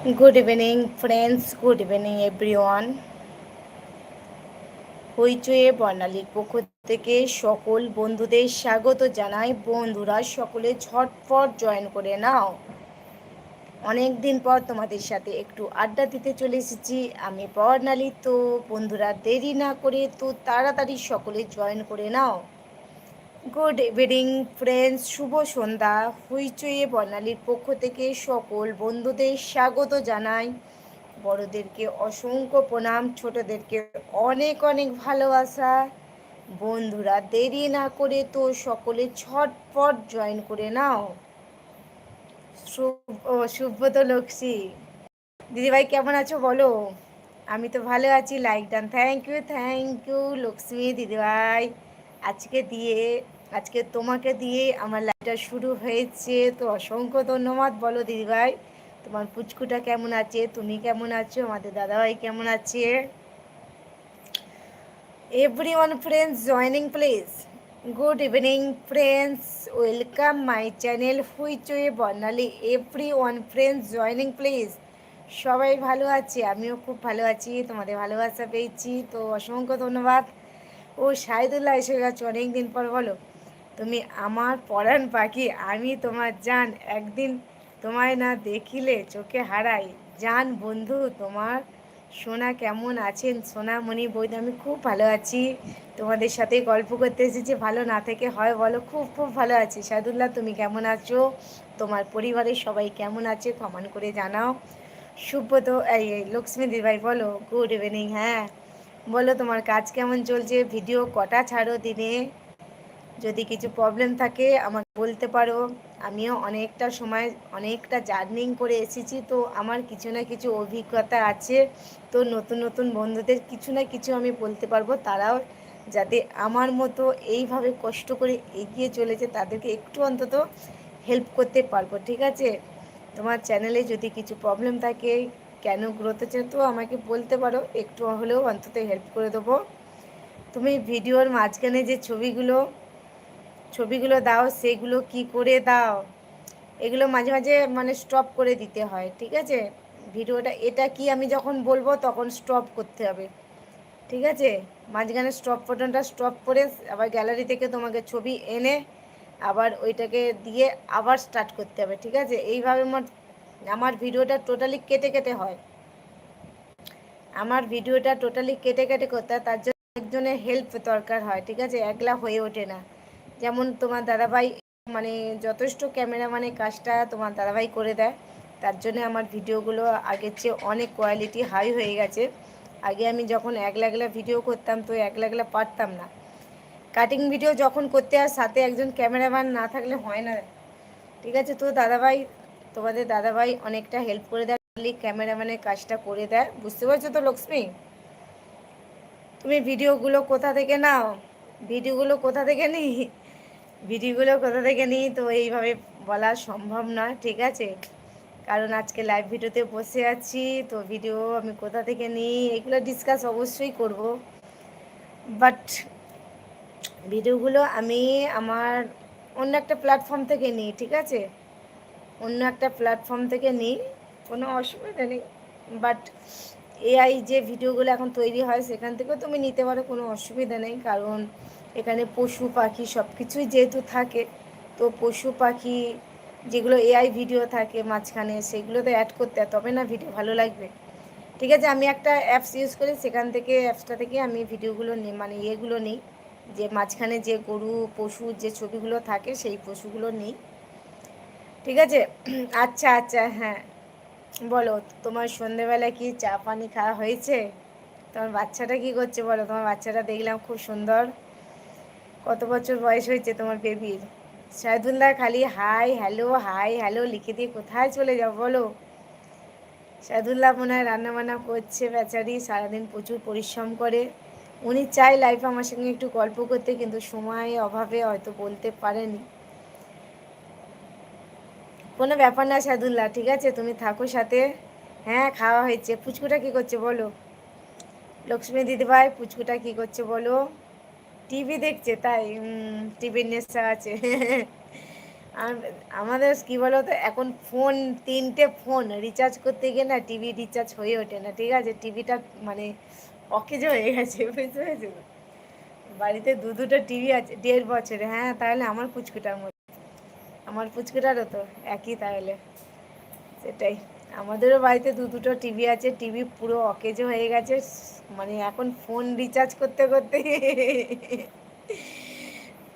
Good evening friends good evening everyone হইচয়ে বর্ণালীর পক্ষ থেকে সকল বন্ধুদের স্বাগত জানাই। বন্ধুরা, সকলে ঝটপট জয়েন করে নাও। অনেক দিন পর তোমাদের সাথে একটু আড্ডা দিতে চলে এসেছি। আমি বর্ণালী, তো বন্ধুরা দেরি না করে তো তাড়াতাড়ি সকলে জয়েন করে নাও। গুড ইভিনিং ফ্রেন্ডস শুভ সন্ধ্যা। হুইচুয়ে বর্ণালীর পক্ষ থেকে সকল বন্ধুদের স্বাগত জানাই। বড়দেরকে অসংখ্য প্রণাম, ছোটদেরকে অনেক অনেক ভালোবাসা। বন্ধুরা, দেরি না করে তো সকলে ছটপট জয়েন করে নাও। সুব্রত লক্ষ্মী। দিদিভাই, কেমন আছো বলো? আমি তো ভালো আছি like done thank you thank you Lakshmi দিদিভাই। আজকে দিয়ে, আজকে তোমাকে দিয়ে আমার লাইভটা শুরু হয়েছে। তো অসংখ্য ধন্যবাদ বলো দিদিভাই। তোমার পুচকুটা কেমন আছে? তুমি কেমন আছো? আমাদের দাদাভাই কেমন আছে? Everyone friends joining please good evening friends welcome my channel হুইচয়ে Barnali everyone friends joining please সবাই ভালো আছে? আমিও খুব ভালো আছি, তোমাদের ভালোবাসা পেয়েছি। তো অসংখ্য ধন্যবাদ। ও শাহিদুল্লাহ এসে গেছো অনেকদিন পর, বলো। তুমি আমার পরাণ পাখি, আমি তোমার জান। একদিন তোমায় না দেখিলে চোখে হারাই। জান বন্ধু, তোমার সোনা কেমন আছেন? সোনামণি বইতে আমি খুব ভালো আছি। তোমাদের সাথে গল্প করতে এসেছি, ভালো না থেকে হয়, বলো। খুব খুব ভালো আছি। সাদুল্লাহ তুমি কেমন আছো? তোমার পরিবারের সবাই কেমন আছে কমান করে জানাও। সুব্রত এই, লক্ষ্মী দিদিভাই, বলো। গুড ইভিনিং হ্যাঁ। বলো তোমার কাজ কেমন চলছে? ভিডিও কটা ছাড়ো দিনে? যদি কিছু প্রবলেম থাকে আমাকে বলতে পারো। আমিও অনেকটা সময়, অনেকটা জার্নিং করে এসেছি, তো আমার কিছু না কিছু অভিজ্ঞতা আছে। তো নতুন নতুন বন্ধুদের কিছু না কিছু আমি বলতে পারব। তারাও যাতে আমার মতো এইভাবে কষ্ট করে এগিয়ে চলেছে, তাদেরকে একটু অন্তত হেল্প করতে পারব, ঠিক আছে? তোমার চ্যানেলে যদি কিছু প্রবলেম থাকে কেন গ্রোথ হচ্ছে তো আমাকে বলতে পারো, একটু হলেও অন্তত হেল্প করে দেবো। তুমি ভিডিওর মাঝখানে যে ছবিগুলো ছবিগুলো দাও, সেগুলো কি করে দাও, এগুলো মাঝে মাঝে মানে স্টপ করে দিতে হয়, ঠিক আছে? ভিডিওটা, এটা কি আমি যখন বলব তখন স্টপ করতে হবে, ঠিক আছে? মাঝখানে স্টপ বাটনটা স্টপ করে আবার গ্যালারি থেকে তোমাকে ছবি এনে আবার ওইটাকে দিয়ে আবার স্টার্ট করতে হবে, ঠিক আছে? এইভাবে আমার আমার ভিডিওটা টোটালি কেটে কেটে হয়। আমার ভিডিওটা টোটালি কেটে কেটে করতে তার জন্য একজনের হেল্প দরকার হয়, ঠিক আছে? একলা হয়ে ওঠে না। যেমন তোমার দাদাভাই মানে যথেষ্ট ক্যামেরা মানে কাজটা তোমার দাদাভাই করে দেয়, তার জন্য আমার ভিডিওগুলো আগের চেয়ে অনেক কোয়ালিটি হাই হয়ে গেছে। আগে আমি যখন একলা একলা ভিডিও করতাম, তো একলা একলা পারতাম না। কাটিং ভিডিও যখন করতে আর সাথে একজন ক্যামেরাম্যান না থাকলে হয় না। ঠিক আছে? তো দাদাভাই তোমাদের দাদাভাই অনেকটা হেল্প করে দেয়, খালি ক্যামেরাম্যানের কাজটা করে দেয়। বুঝতে পারছ তো, লক্ষ্মী? তুমি ভিডিওগুলো কোথা থেকে নাও? ভিডিওগুলো কোথা থেকে নিই ভিডিওগুলো কোথা থেকে নিই তো এইভাবে বলা সম্ভব নয়, ঠিক আছে? কারণ আজকে লাইভ ভিডিওতে বসে আছি, তো ভিডিও আমি কোথা থেকে নিই এগুলো ডিসকাস অবশ্যই করব। বাট ভিডিওগুলো আমি আমার অন্য একটা প্ল্যাটফর্ম থেকে নিই ঠিক আছে? অন্য একটা প্ল্যাটফর্ম থেকে নিই, কোনো অসুবিধা নেই। বাট এআই যে ভিডিওগুলো এখন তৈরি হয়, সেখান থেকেও তুমি নিতে পারো, কোনো অসুবিধা নেই। কারণ এখানে পশু পাখি সব কিছুই যেহেতু থাকে, তো পশু পাখি যেগুলো এআই ভিডিও থাকে মাঝখানে সেগুলো তো অ্যাড করতে তবে না ভিডিও ভালো লাগবে। ঠিক আছে, আমি একটা অ্যাপস ইউজ করি, সেখান থেকে অ্যাপসটা থেকে আমি ভিডিওগুলো নিই মানে ইয়েগুলো নিই। যে মাঝখানে যে গরু, পশু যে ছবিগুলো থাকে, সেই পশুগুলো নিই। ঠিক আছে? আচ্ছা আচ্ছা হ্যাঁ। বলো, তোমার সন্ধেবেলা কি চা পানি খাওয়া হয়েছে? তোমার বাচ্চাটা কি করছে বলো? তোমার বাচ্চাটা দেখলাম খুব সুন্দর। কত বছর বয়স হয়েছে তোমার বেবির শাহিদুল্লাহ খালি, হাই, হ্যালো হাই, হ্যালো, লিখে দিয়ে কোথায় চলে যাও বলো? শাহিদুল্লাহ মনে হয় রান্নাবান্না করছে, বেচারি, সারাদিন প্রচুর পরিশ্রম করে। উনি চায় লাইফে আমার সঙ্গে একটু গল্প করতে, কিন্তু সময় অভাবে হয়তো বলতে পারেনি। কোনো ব্যাপার না সাদুল্লাহ ঠিক আছে? তুমি থাকো সাথে। হ্যাঁ খাওয়া হয়েছে। পুচকুটা কি করছে বলো? লক্ষ্মী দিদিভাই পুচকুটা কি করছে বলো? টিভি দেখছে, তাই টিভির নেশা আছে। আমাদের কী বলো তো এখন ফোন, তিনটে ফোন রিচার্জ করতে গিয়ে না টিভি রিচার্জ হয়ে ওঠে না, ঠিক আছে? টিভিটা মানে অকেজ হয়ে গেছে, বুঝতে পেরেছ? বাড়িতে দু দুটো টিভি আছে, দেড় বছরে হ্যাঁ তাহলে আমার পুচকুটার মতো। আমার পুচকুটারও তো একই তাহলে। সেটাই। আমাদেরও বাড়িতে দু দুটো টিভি আছে টিভি পুরো অকেজ হয়ে গেছে। মানে এখন ফোন রিচার্জ করতে করতে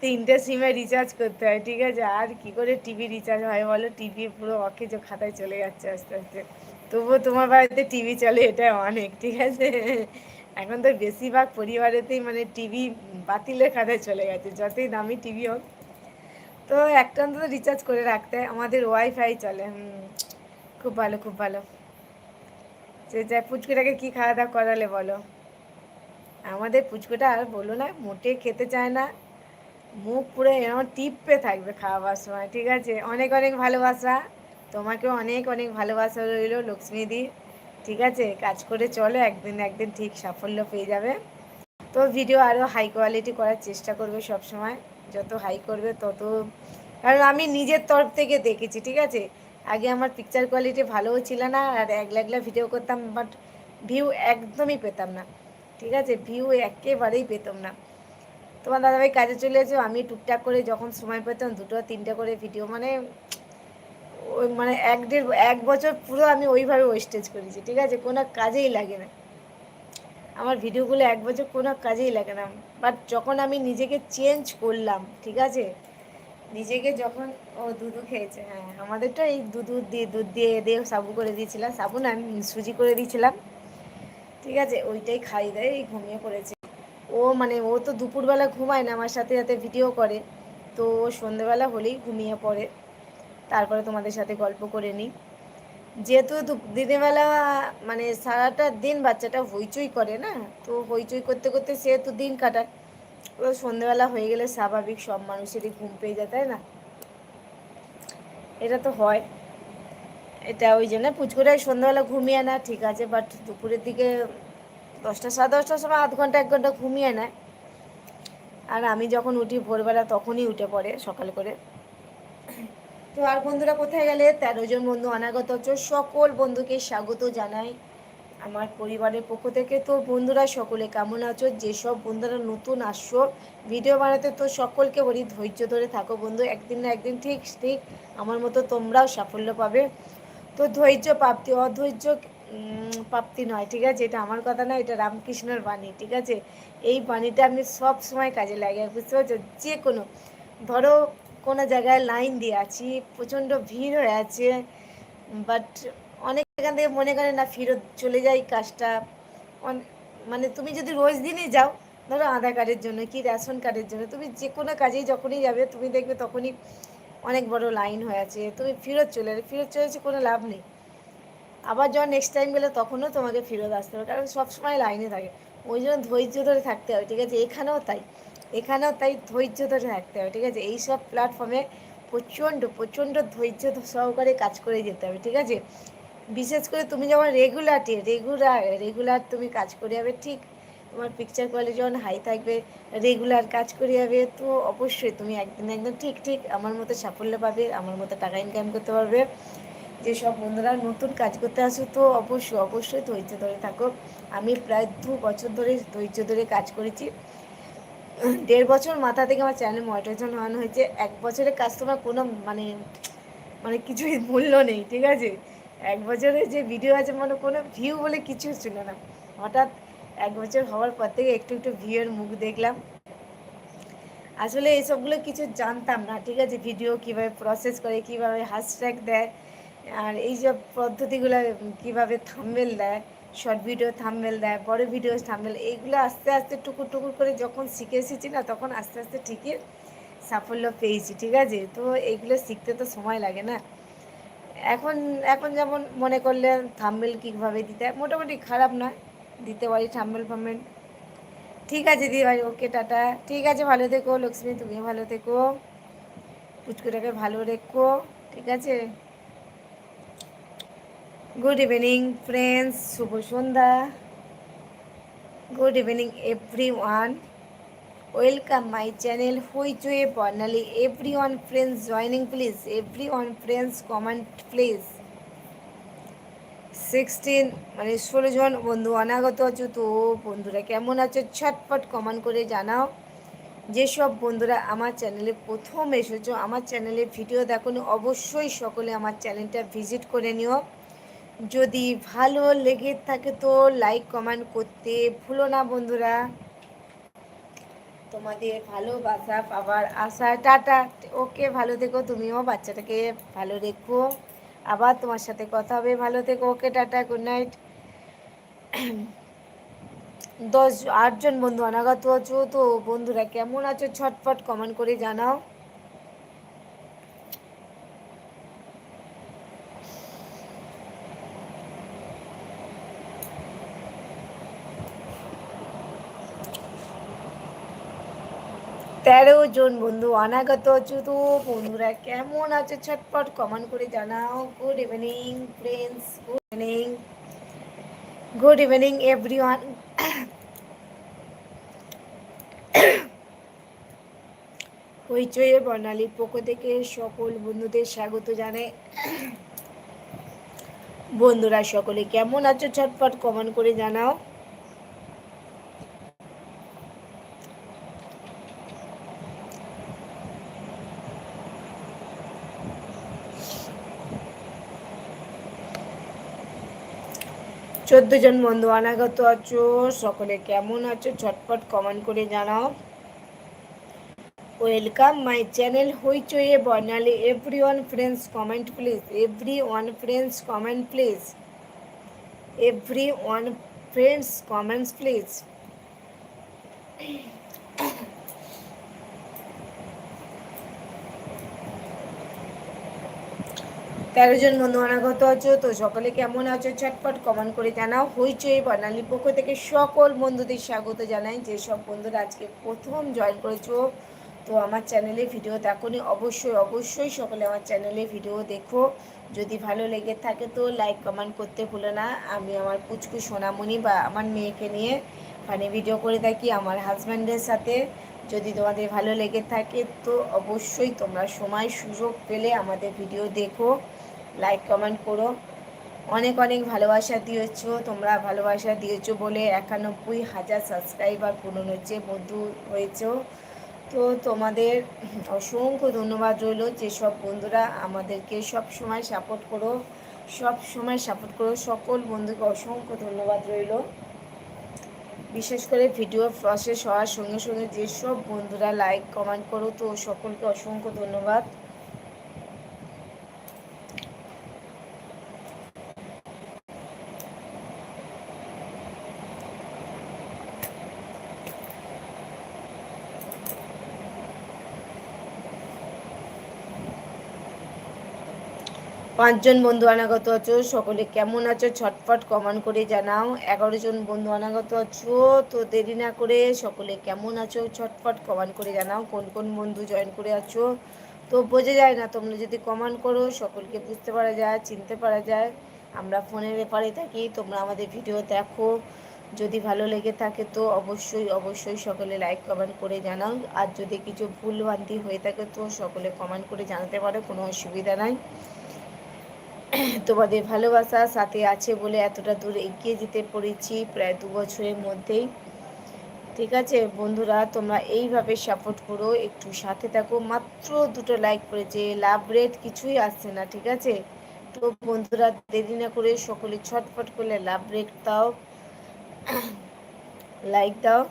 তিনটে সিমে রিচার্জ করতে হয়, ঠিক আছে? আর কি করে টিভি রিচার্জ হয় বলো? টিভি পুরো অকেজ খাতায় চলে যাচ্ছে আস্তে আস্তে। তবুও তোমার বাড়িতে টিভি চলে এটা অনেক, ঠিক আছে? এখন তো বেশিরভাগ পরিবারেতেই মানে টিভি বাতিলের খাতায় চলে গেছে। যতই দামি টিভি হোক তো একটা অন্তত রিচার্জ করে রাখতে, আমাদের ওয়াইফাই চলে খুব ভালো খুব ভালো। যা পুচকুটাকে কী খাওয়া দাওয়া করালে বলো? আমাদের পুচকুটা আর বলো না, মোটে খেতে চায় না। মুখ পুরো এরকম টিপে থাকবে খাওয়াবার সময়, ঠিক আছে? অনেক অনেক ভালোবাসা। তোমাকেও অনেক অনেক ভালোবাসা রইল, লক্ষ্মীদি, ঠিক আছে? কাজ করে চলো, একদিন একদিন ঠিক সাফল্য পেয়ে যাবে। তো ভিডিও আরও হাই কোয়ালিটি করার চেষ্টা করবে সব সময় যত হাই করবে তত, কারণ আমি নিজের তরফ থেকে দেখেছি, ঠিক আছে? আগে আমার পিকচার কোয়ালিটি ভালোও ছিল না, আর একলা একলা ভিডিও করতাম বাট ভিউ একদমই পেতাম না, ঠিক আছে? ভিউ একেবারেই পেতাম না। তোমার দাদাভাই কাজে চলে এসেছ, আমি টুকটাক করে যখন সময় পেতাম, দুটো তিনটে করে ভিডিও মানে ওই মানে এক দেড়, এক বছর পুরো আমি ওইভাবে ওয়েস্টেজ করেছি, ঠিক আছে? কোনো কাজেই লাগে না। আমার ভিডিওগুলো এক বছর কোনো কাজেই লাগে না। বাট যখন আমি নিজেকে চেঞ্জ করলাম, ঠিক আছে? নিজেকে যখন ও দুধু খেয়েছে হ্যাঁ আমাদেরটা এই দুধ দিয়ে দুধ দিয়ে দিয়ে সাবু করে দিয়েছিলাম। সাবু না, আমি সুজি করে দিয়েছিলাম। ঠিক আছে? ওইটাই খাই দেয়, এই ঘুমিয়ে পড়েছে। ও মানে ও তো দুপুরবেলা ঘুমায় না, আমার সাথে সাথে ভিডিও করে। তো ও সন্ধেবেলা হলেই ঘুমিয়ে পড়ে। তারপরে তোমাদের সাথে গল্প করে নিই। যেহেতু দিনেরবেলা মানে সারাটা দিন বাচ্চাটা হইচই করে না, তো হইচই করতে করতে সেহেতু দিন কাটায়। ও সন্ধেবেলা হয়ে গেলে স্বাভাবিক সব মানুষেরই ঘুম পেয়ে যায়, তাই না? এটা তো হয়। এটা ওই জন্য পুচকুটাই সন্ধ্যাবেলা ঘুমিয়ে না ঠিক আছে বাট দুপুরের দিকে দশটা, সাড়ে দশটার সময় আধ ঘণ্টা, এক ঘণ্টা ঘুমিয়ে নেয়। আর আমি যখন উঠি ভোরবেলা তখনই উঠে পড়ে সকাল করে। তো আর বন্ধুরা কোথায় গেলে? তেরো জন বন্ধু অনাগত সকল বন্ধুকে স্বাগত জানাই আমার পরিবারের পক্ষ থেকে। তো বন্ধুরা, সকলে কেমন আছো? যেসব বন্ধুরা নতুন আসছো ভিডিও বানাতে, তো সকলকে বলি ধৈর্য ধরে থাকো বন্ধু। একদিন না একদিন ঠিক ঠিক আমার মতো তোমরাও সাফল্য পাবে। তো ধৈর্য প্রাপ্তি, অধৈর্য প্রাপ্তি নয়, ঠিক আছে? এটা আমার কথা না, এটা রামকৃষ্ণের বাণী, ঠিক আছে? এই বাণীটা আমি সব সময় কাজে লাগে বুঝতে পারছ? যে কোনো ধরো কোনো জায়গায় লাইন দিয়ে আছি, প্রচণ্ড ভিড় হয়ে আছে বাট অনেক এখান থেকে মনে করে না ফেরত চলে যাই কাজটা। মানে তুমি যদি রোজ দিনই যাও, ধরো আধার কার্ডের জন্য কি রেশন কার্ডের জন্য, তুমি যে কোনো কাজেই যখনই যাবে, তুমি দেখবে তখনই অনেক বড় লাইন হয়ে আছে, তুমি ফেরত চলে যাবে ফেরত চলেছে কোনো লাভ নেই। আবার যখন নেক্সট টাইম গেলে তখনও তোমাকে ফেরত আসতে হবে, কারণ সবসময় লাইনে থাকে। ওই জন্য ধৈর্য ধরে থাকতে হবে ঠিক আছে? এখানেও তাই। এখানেও তাই ধৈর্য ধরে থাকতে হবে, ঠিক আছে? এইসব প্ল্যাটফর্মে প্রচণ্ড প্রচণ্ড ধৈর্য সহকারে কাজ করে যেতে হবে, ঠিক আছে? বিশেষ করে তুমি যখন রেগুলারটি রেগুলার রেগুলার তুমি কাজ করে যাবে, ঠিক? তোমার পিকচার কোয়ালিটি যখন হাই থাকবে রেগুলার কাজ করে যাবে, তো অবশ্যই তুমি একদিন একদম ঠিক ঠিক আমার মতো সাফল্য পাবে, আমার মতো টাকা ইনকাম করতে পারবে। যেসব বন্ধুরা নতুন কাজ করতে আসো, তো অবশ্যই অবশ্যই ধৈর্য ধরে থাকো। আমি প্রায় দু বছর ধরে ধৈর্য ধরে কাজ করেছি। দেড় বছর মাথা থেকে আমার চ্যানেল মনিটাইজেশন হওয়ানো হয়েছে। এক বছরের কাজ তোমার কোনো মানে মানে কিছুই মূল্য নেই, ঠিক আছে? এক বছরে যে ভিডিও আছে মানে কোনো ভিউ বলে কিছু ছিল না। হঠাৎ এক বছর হওয়ার পর থেকে একটু একটু ভিউয়ের মুখ দেখলাম। আসলে এসবগুলো কিছু জানতাম না, ঠিক আছে? ভিডিও কীভাবে প্রসেস করে, কীভাবে হ্যাশট্যাগ দেয়, আর এই সব পদ্ধতিগুলো কীভাবে থাম্বেল দেয় শর্ট ভিডিও থাম্বেল দেয়, বড় ভিডিও থাম্বেল এইগুলো আস্তে আস্তে টুকুর টুকুর করে যখন শিখে এসেছি না, তখন আস্তে আস্তে ঠিকই সাফল্য পেয়েছি, ঠিক আছে? তো এইগুলো শিখতে তো সময় লাগে না। এখন এখন যেমন মনে করলে থাম্বেল কীভাবে দিতে হয়? মোটামুটি খারাপ না, দিতে পারি থাম্বেল ফাম্বেল ঠিক আছে দিদি ভাই ওকে টাটা। ঠিক আছে, ভালো থেকো, লক্ষ্মী তুমিও ভালো থেকো। পুচকুটাকে ভালো রেখো, ঠিক আছে? গুড ইভিনিং ফ্রেন্ডস শুভ সন্ধ্যা good evening everyone welcome my channel Hui হইচুয়ে Barnali everyone friends joining please everyone friends comment please sixteen মানে ষোলো জন বন্ধু অনাগত আছো তো? বন্ধুরা কেমন আছো? ছটপট কমেন্ট করে জানাও। যেসব বন্ধুরা আমার চ্যানেলে প্রথম এসেছ, আমার চ্যানেলে ভিডিও দেখো অবশ্যই সকলে আমার চ্যানেলটা ভিজিট করে নিও। যদি ভালো লেগে থাকে তো লাইক কমেন্ট করতে ভুলো না বন্ধুরা। তোমাদের ভালোবাসা পাবার আশা। টাটা। ওকে, ভালো থেকো। তুমিও বাচ্চাটাকে ভালো রেখো। আবার তোমার সাথে কথা হবে। ভালো থেকো। ওকে, টাটা। গুড নাইট দশ আটজন বন্ধু অনাগত আছো। তো বন্ধুরা, কেমন আছো? ছটফট কমেন্ট করে জানাও। তেরো জন বন্ধু, অনাগত আছো তো বন্ধুরা, কেমন আছে? ছটপট কমেন্ট করে জানাও। Good evening friends good evening good evening everyone হইচয়ে বর্ণালীর পক্ষ থেকে সকল বন্ধুদের স্বাগত জানাই। বন্ধুরা, সকলে কেমন আছো? ছটপট কমেন্ট করে জানাও। চোদ্দ জন বন্ধু। অনাগত আছো, সকলে কেমন আছো? ছটপট কমেন্ট করে জানাও। Welcome my channel হইচয়ে Barnali. Everyone friends comment please everyone friends comment please everyone friends comments please তেরো জন বন্ধু অনাগত আছো, তো সকলে কেমন আছো? ছটপট কমেন্ট করে জানাও। হইচই বর্ণালীর পক্ষ থেকে সকল বন্ধুদের স্বাগত জানাই। যেসব বন্ধুরা আজকে প্রথম জয়েন করেছ, তো আমার চ্যানেলে ভিডিও দেখোনি অবশ্যই অবশ্যই সকলে আমার চ্যানেলে ভিডিও দেখো। যদি ভালো লেগে থাকে তো লাইক কমেন্ট করতে ভুলো না। আমি আমার পুচকু সোনামণি বা আমার মেয়েকে নিয়ে মানে ভিডিও করে থাকি আমার হাজব্যান্ডের সাথে। যদি তোমাদের ভালো লেগে থাকে তো অবশ্যই তোমরা সময় সুযোগ পেলে আমাদের ভিডিও দেখো। লাইক কমেন্ট করো। অনেক অনেক ভালোবাসা দিয়েছ, তোমরা ভালোবাসা দিয়েছ বলে একানব্বই হাজার সাবস্ক্রাইবার পূরণ হচ্ছে বন্ধু হয়েছো। তো তোমাদের অসংখ্য ধন্যবাদ রইল যেসব বন্ধুরা আমাদেরকে সব সময় সাপোর্ট করো, সব সময় সাপোর্ট করো। সকল বন্ধুকে অসংখ্য ধন্যবাদ রইল। বিশেষ করে ভিডিও প্রসেস হওয়ার সঙ্গে সঙ্গে যেসব বন্ধুরা লাইক কমেন্ট করো, তো সকলকে অসংখ্য ধন্যবাদ। পাঁচজন বন্ধু অনাগত আছো, সকলে কেমন আছো ছটফট কমান করে জানাও। এগারো জন বন্ধু অনাগত আছো, তো দেরি না করে সকলে কেমন আছো ছটফট কমান করে জানাও, কোন কোন বন্ধু জয়েন করে আছো। তো বোঝা যায় না, তোমরা যদি কমান করো, সকলকে বুঝতে পারা যায়, চিনতে পারা যায়। আমরা ফোনের ব্যাপারে থাকি, তোমরা আমাদের ভিডিও দেখো। যদি ভালো লেগে থাকে তো অবশ্যই অবশ্যই সকলে লাইক কমেন্ট করে জানাও। আর যদি কিছু ভুল ভ্রান্তি হয়ে থাকে তো সকলে কমেন্ট করে জানাতে পারো, কোনো অসুবিধা নাই। তোমাদের ভালোবাসা সাথে আছে বলে এতটা দূর এগিয়ে যেতে পেরেছি প্রায় দু বছরের মধ্যেই। ঠিক আছে বন্ধুরা, তোমরা এইভাবে সাপোর্ট করো, একটু সাথে থাকো। মাত্র দুটো লাইক করেছে লাভ রেট কিছুই আসছে না, ঠিক আছে? তো বন্ধুরা, দেরি না করে সকলে ছটফট করলে লাভ রেট দাও লাইক দাও।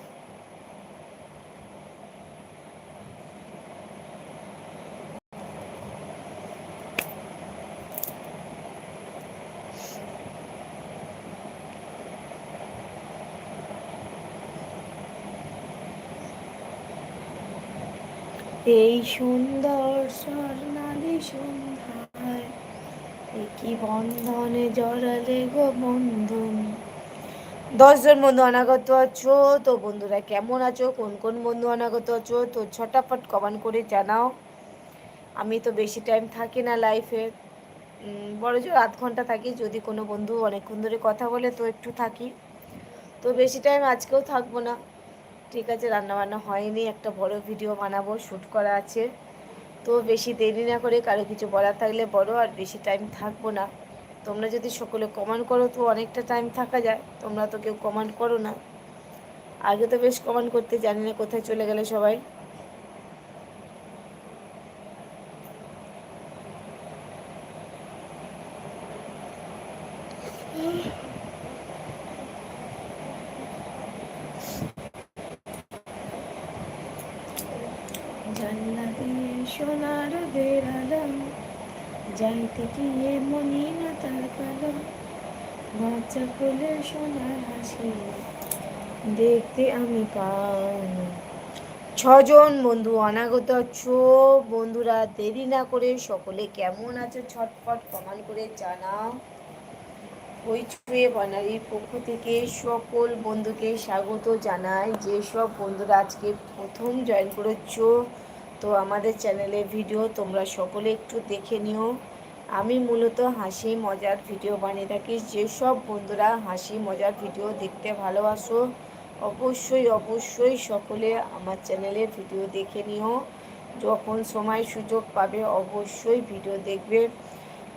এই সুন্দর স্বর্ণালী সন্ধ্যায় কি বন্ধনে জড়ালে গো বন্ধন। দশজন বন্ধু অনাগত আছো, তো বন্ধুরা কেমন আছো? কোন কোন বন্ধু অনাগত আছো? তো ছটাফট কমান করে জানাও। আমি তো বেশি টাইম থাকি না লাইফে বড় জোর আধ ঘণ্টা থাকি, যদি কোনো বন্ধু অনেকক্ষণ ধরে কথা বলে তো একটু থাকি। তো বেশি টাইম আজকেও থাকব না। ঠিক আছে, রান্নাবান্না হয়নি, একটা বড় ভিডিও বানাবো শ্যুট করা আছে। তো বেশি দেরি না করে কারও কিছু বলার থাকলে বড় আর বেশি টাইম থাকব না। তোমরা যদি সকলে কমান্ড করো, তো অনেকটা টাইম থাকা যায়। তোমরা তো কেউ কমান্ড করো না। আগে তো বেশ কমান্ড করতে জানি না কোথায় চলে গেলে সবাই জানলা দিয়ে সোনার বেড়ালাম যাইতে গিয়ে মনি না তার কালো বাচ্চা কোলে সোনার হাসি। দেখতে আমি পাই ছজন বন্ধু অনাগত আছো। বন্ধুরা, দেরি না করে সকলে কেমন আছো ছটফট কমান করে জানাও। ওই ছুঁয়ে বানালির পক্ষ থেকে সকল বন্ধুকে স্বাগত জানাই। যেসব বন্ধুরা আজকে প্রথম জয়েন করেছ, তো আমাদের চ্যানেলে ভিডিও তোমরা সকলে একটু দেখে নিও। আমি মূলত হাসি মজার ভিডিও বানিয়ে থাকি। যেসব বন্ধুরা হাসি মজার ভিডিও দেখতে ভালোবাসো, অবশ্যই অবশ্যই সকলে আমার চ্যানেলে ভিডিও দেখে নিও। যখন সময় সুযোগ পাবে অবশ্যই ভিডিও দেখবে।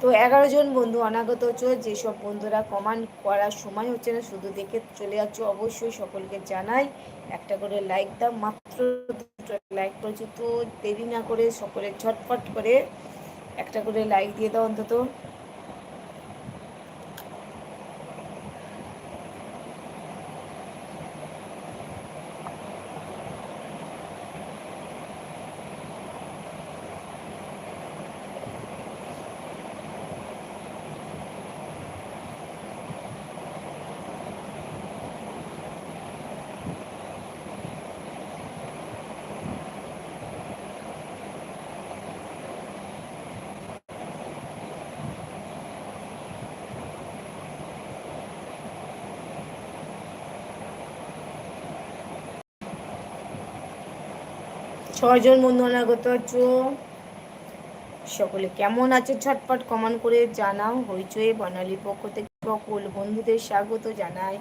তো এগারো জন বন্ধু অনাগত হচ্ছে। যেসব বন্ধুরা কমান্ড করার সময় হচ্ছে না, শুধু দেখে চলে যাচ্ছে, অবশ্যই সকলকে জানাই। একটা করে লাইক দাও। মাত্র দুটো লাইক করেছ, তো দেরি না করে সকলে ঝটপট করে একটা করে লাইক দিয়ে দাও অন্তত। ছয়জন বন্ধু অনাগত। আছো সকলে কেমন আছে? ছটপট কমান করে জানাও। হইচই বানালি পক্ষ থেকে সকল বন্ধুদের স্বাগত জানাই।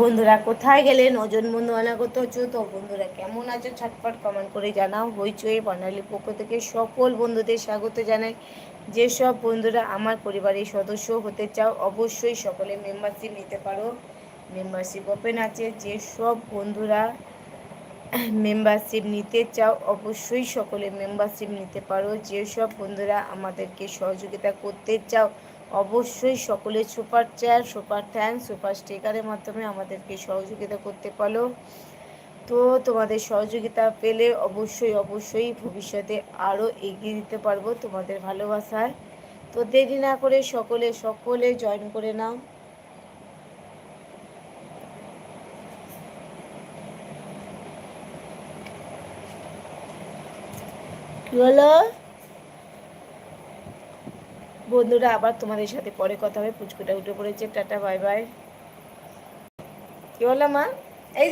বন্ধুরা, কোথায় গেলে নজন বন্ধু অনাগত হচ্ছে? তো বন্ধুরা, কেমন আছো? ছটপট কমেন্ট করে জানাও। হইচই বর্ণালী পক্ষ থেকে সকল বন্ধুদের স্বাগত জানাই। যেসব বন্ধুরা আমার পরিবারের সদস্য হতে চাও, অবশ্যই সকলে মেম্বারশিপ নিতে পারো। মেম্বারশিপ ওপেন আছে। যেসব বন্ধুরা মেম্বারশিপ নিতে চাও, অবশ্যই সকলে মেম্বারশিপ নিতে পারো। যেসব বন্ধুরা আমাদেরকে সহযোগিতা করতে চাও অবশ্যই সকলে super chat super thanks super স্টিকারের মাধ্যমে আমাদেরকে সহযোগিতা করতে পারো। তো তোমাদের সহযোগিতা পেলে অবশ্যই অবশ্যই ভবিষ্যতে আরও এগিয়ে দিতে পারব তোমাদের ভালোবাসায়। তো দেরি না করে সকলে সকলে জয়েন করে নাও। কি হলো বন্ধুরা, আবার তোমাদের সাথে পরে কথা হবে। পুচকুটা উঠে পড়েছে। Tata, bye bye. কি বললাম মা? এই